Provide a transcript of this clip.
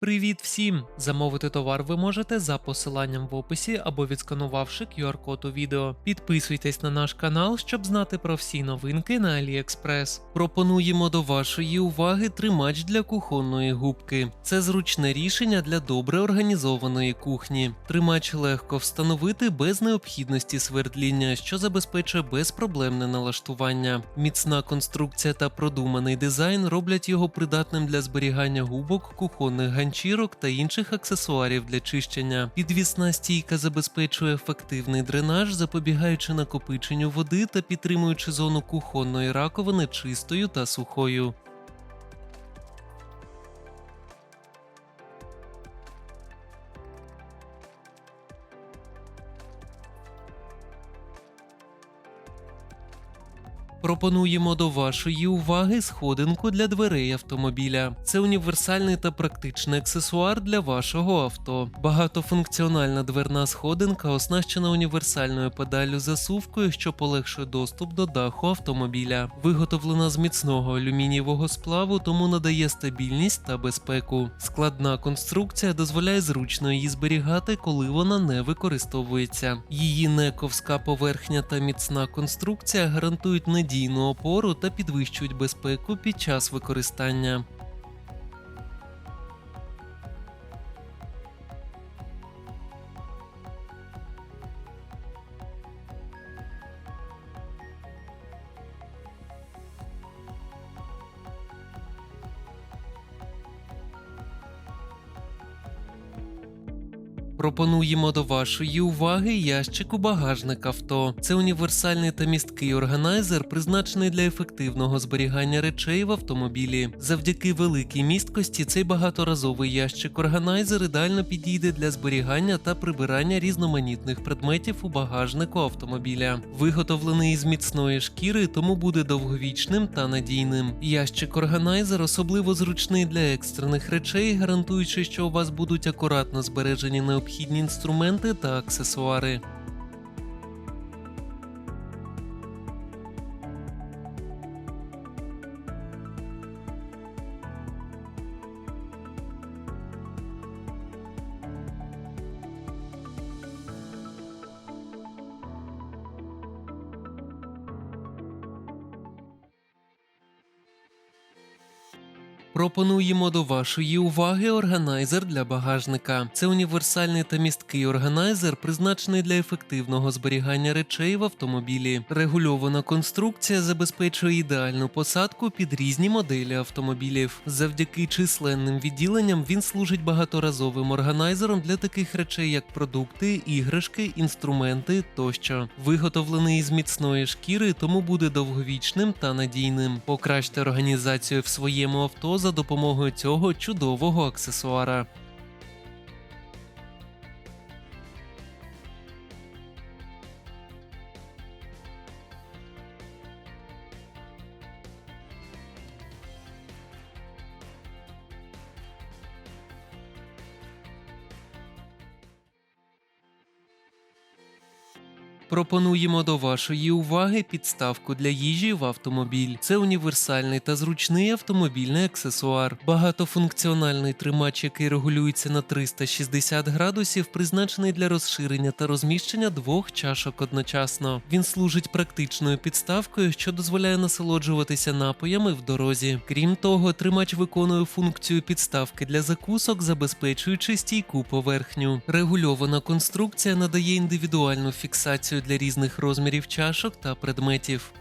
Привіт всім! Замовити товар ви можете за посиланням в описі або відсканувавши QR-код у відео. Підписуйтесь на наш канал, щоб знати про всі новинки на AliExpress. Пропонуємо до вашої уваги тримач для кухонної губки. Це зручне рішення для добре організованої кухні. Тримач легко встановити без необхідності свердління, що забезпечує безпроблемне налаштування. Міцна конструкція та продуманий дизайн роблять його придатним для зберігання губок, кухонних ганчірок та інших аксесуарів для чищення. Підвісна стійка забезпечує ефективний дренаж, запобігаючи накопиченню води та підтримуючи зону кухонної раковини чистою та сухою. Пропонуємо до вашої уваги сходинку для дверей автомобіля. Це універсальний та практичний аксесуар для вашого авто. Багатофункціональна дверна сходинка оснащена універсальною педаллю засувкою, що полегшує доступ до даху автомобіля. Виготовлена з міцного алюмінієвого сплаву, тому надає стабільність та безпеку. Складна конструкція дозволяє зручно її зберігати, коли вона не використовується. Її нековська поверхня та міцна конструкція гарантують надійну опору та підвищують безпеку під час використання. Пропонуємо до вашої уваги ящик у багажник авто. Це універсальний та місткий органайзер, призначений для ефективного зберігання речей в автомобілі. Завдяки великій місткості цей багаторазовий ящик органайзер ідеально підійде для зберігання та прибирання різноманітних предметів у багажнику автомобіля. Виготовлений із міцної шкіри, тому буде довговічним та надійним. Ящик органайзер особливо зручний для екстрених речей, гарантуючи, що у вас будуть акуратно збережені необхідні інструменти та аксесуари. Пропонуємо до вашої уваги органайзер для багажника. Це універсальний та місткий органайзер, призначений для ефективного зберігання речей в автомобілі. Регульована конструкція забезпечує ідеальну посадку під різні моделі автомобілів. Завдяки численним відділенням він служить багаторазовим органайзером для таких речей, як продукти, іграшки, інструменти тощо. Виготовлений із міцної шкіри, тому буде довговічним та надійним. Покращте організацію в своєму авто за допомогою цього чудового аксесуара. Пропонуємо до вашої уваги підставку для їжі в автомобіль. Це універсальний та зручний автомобільний аксесуар. Багатофункціональний тримач, який регулюється на 360 градусів, призначений для розширення та розміщення двох чашок одночасно. Він служить практичною підставкою, що дозволяє насолоджуватися напоями в дорозі. Крім того, тримач виконує функцію підставки для закусок, забезпечуючи стійку поверхню. Регульована конструкція надає індивідуальну фіксацію для різних розмірів чашок та предметів.